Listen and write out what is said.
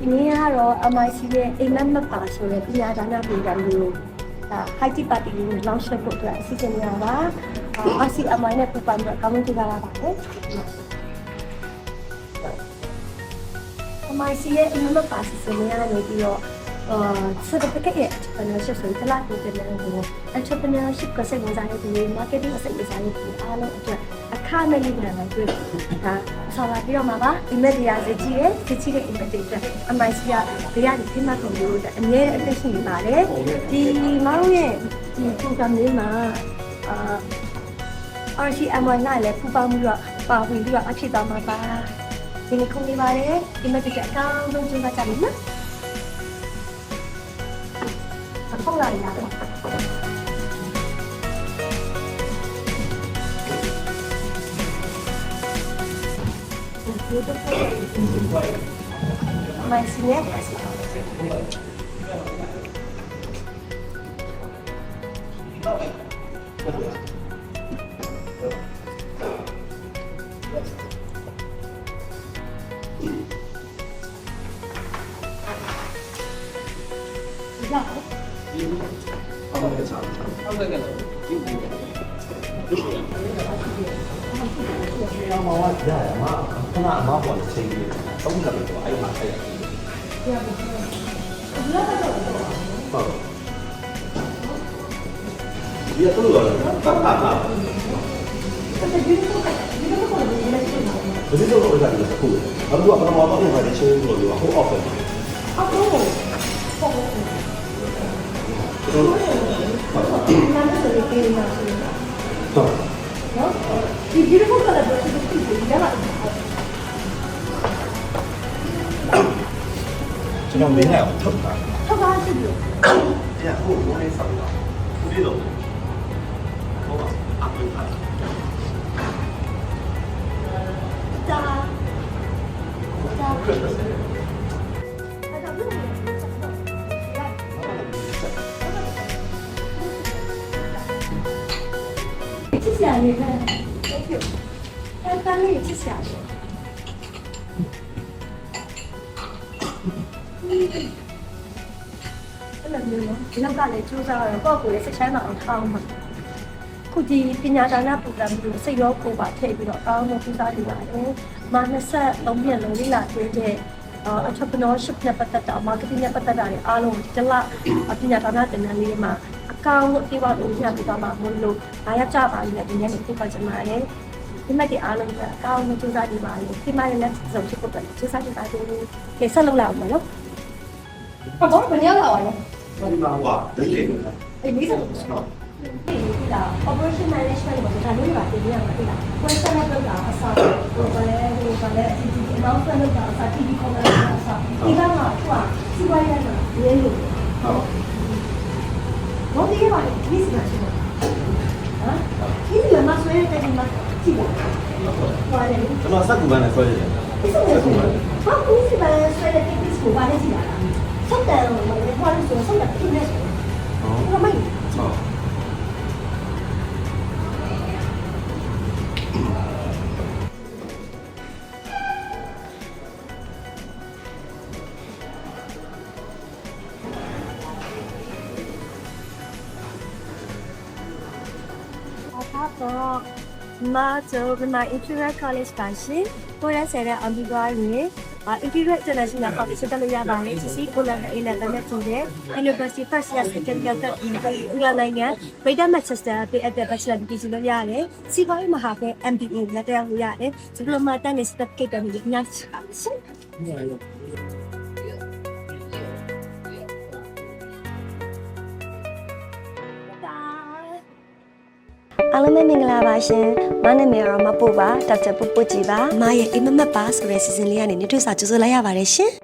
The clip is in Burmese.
ဒီနေ့ကတော့ MIC ရဲ့အိမ်မက်မပါဆိုတဲ့ပညာဒါနပုံစံမျိုးဒါ high tea party ကို launch လုပ်ဖို့အတွက်အစီအစဉ်ရပါ RCMI နဲ့ပူးပေါင်းပြီးတော့ကောင်းကောင်းကြိုးစားရပါတယ် MIC ရဲ့အိမ်မက်မပါစီစဉ်ရနေပြီးတော့အာ certificate ရဲ့ entrepreneurship ဆိုတဲ့လားကိုတင်တယ်ကို entrepreneurship ကစိတ်ဝင်စားတဲ့သူတွေ marketing ကစိတ်ဝင်စားတဲ့သူတွေအားလုံးအတွက် အခမဲ့လေးပြန်လာတွေ့ဒါဆော်လာပြီးတော့မှာပါ email တရားစကြီးရဲ့စကြီးတဲ့ email တွေအတွက် MIC ကဒီရဒီဖိမတ်ကွန်ပျူတာအမြဲအသက်ရှင်နေပါတယ်ဒီမတို့ရဲ့ဒီ program လေးမှာအာ RCMI နဲ့လည်းပူးပေါင်းပြီးတော့ပါဝင်ပြီးတော့အဖြစ်သွားမှာပါဒီနေ့ခုနေပါတယ်ဒီမတ်ကအကောင်းဆုံးကျင်းပကြပြီနော်အခုလာရအော င်ဒီတော့မိုင်းစီရဲ့ရအောင် ကျောင်းမှာရရမှာခဏအမပေါ်နေချိန်ကြီးသုံးတယ်တော့အဲ့မှာအဲ့ရဟုတ်ဒီကတော့တော့တာတာတာဒီလိုတော့ကြာတယ်ခုအခုကပထမတော့ပြန်လာချင်းလို့ပြောဟို offer အခုဟုတ်ကျွန်တော်နာမည်ဆိုပြီးပြင်လာဆိုတော့ဟုတ်နော် ဒီ beautiful color ကိုသူသိတယ်ဒါကကျွန်တော်မင်းနဲ့ထုတ်တာထောက်ကားရှိတယ်ညဟိုဘိုးလေးဆောက်တာဒီလိုဟုတ်ပါအကူပါဒါဒါအဲ့ဒါလို့ချစ်စရာလေးပဲ thank you အဲ့ဒါလေးချစ်စရာလေးအဲ့လိုမျိုးနော်ဒီနောက်ကလည်းစူးစမ်းရတော့ကိုယ့်ကိုယ်လည်းစိတ်ချမ်းသာအောင်ထောင်းမှာခုဒီပညာဒါနပူကံပြီးစိတ်ရောကိုယ်ပါထည့်ပြီးတော့အောင်းလို့စူးစမ်းနေပါတယ်။မာ23ပြည့်လုံးလေးလာတွေ့တဲ့ entrepreneurship နဲ့ပတ်သက်တာ marketing နဲ့ပတ်သက်တာတွေအားလုံးဒီလပညာဒါနတင်နန်းလေးမှာအ ကောင့်လို့ပြောပါလို့ညပြသွားမှာမလို့အားရကြပါလိမ့်မယ်ဒီနေ့ပြပါချင်ပါတယ်ဒီမဲ့ဒီအားလုံးကအကောင့်လို့စူးစမ်းနေပါလေဒီမဲ့လည်းစုံဖြစ်ဖို့အတွက်စူးစမ်းနေပါတယ်ကဲဆက်လုပ်လာအောင်မနော်ဘာလို့ဘယ်ရောက်လာပါလဲဒီမှာဟိုကလက်လေးနော်အေးမိစောဒီက operation management ကိုဒါလေးပါတင်ရမှာတိလား question လောက်တာအစားဟိုကလည်းဟိုကလည်းအစီအစဉ် announcement လောက်တာအစား TV cover လောက်တာအစားဒီကမှာသူကစီးပွားရေးကရေးလို့ဟုတ် ဘာဒီကပါလဲဒီစမှာရှိတယ်ဟမ်ဒီကမှာဆွဲတဲ့ဒီမှာကြည့်လားဘာလဲကျွန်တော်စက်ကူပန်းနဲ့ဆွဲရတယ်ဒီစမှာဘာကူစီပါဆွဲတဲ့ဒီစကိုဘာလဲကြည့်လားဆက်တယ်ဟိုဘာလို့ဆိုဆက်တယ်ပြနေဆိုဟုတ်ဘာမို့ဟုတ် တော့မာချိုဒီမှာ Imperial College ပါရှင်ကိုရဆယ်တဲ့ Ambiguous ရေအာ Imperial International College တက်လို့ရပါတယ်စီစီကိုလည်းအေးလည်းလည်းတူတယ် University First Year Second Year တက်ဒီကနိုင်ငံ Greater Manchester ပြည့်အပ်တဲ့ Bachelor Degree လို့ရတယ်စီပွားရေးမဟာပဲ MBA လက်တက်လို့ရတယ် Diploma တက်နေ Certificate တွေညှပ်ချပါရှင် အားလုံးပဲမင်္ဂလာပါရှင်။မနာမည်ကတော့မပူပါဒေါက်တာပူပူကြည်ပါ။မရဲ့အိမ်မက်မက်ပါဆိုတဲ့စီစဉ်လေးကနေနေတွေ့စာကြိုဆိုလိုက်ရပါတယ်ရှင်။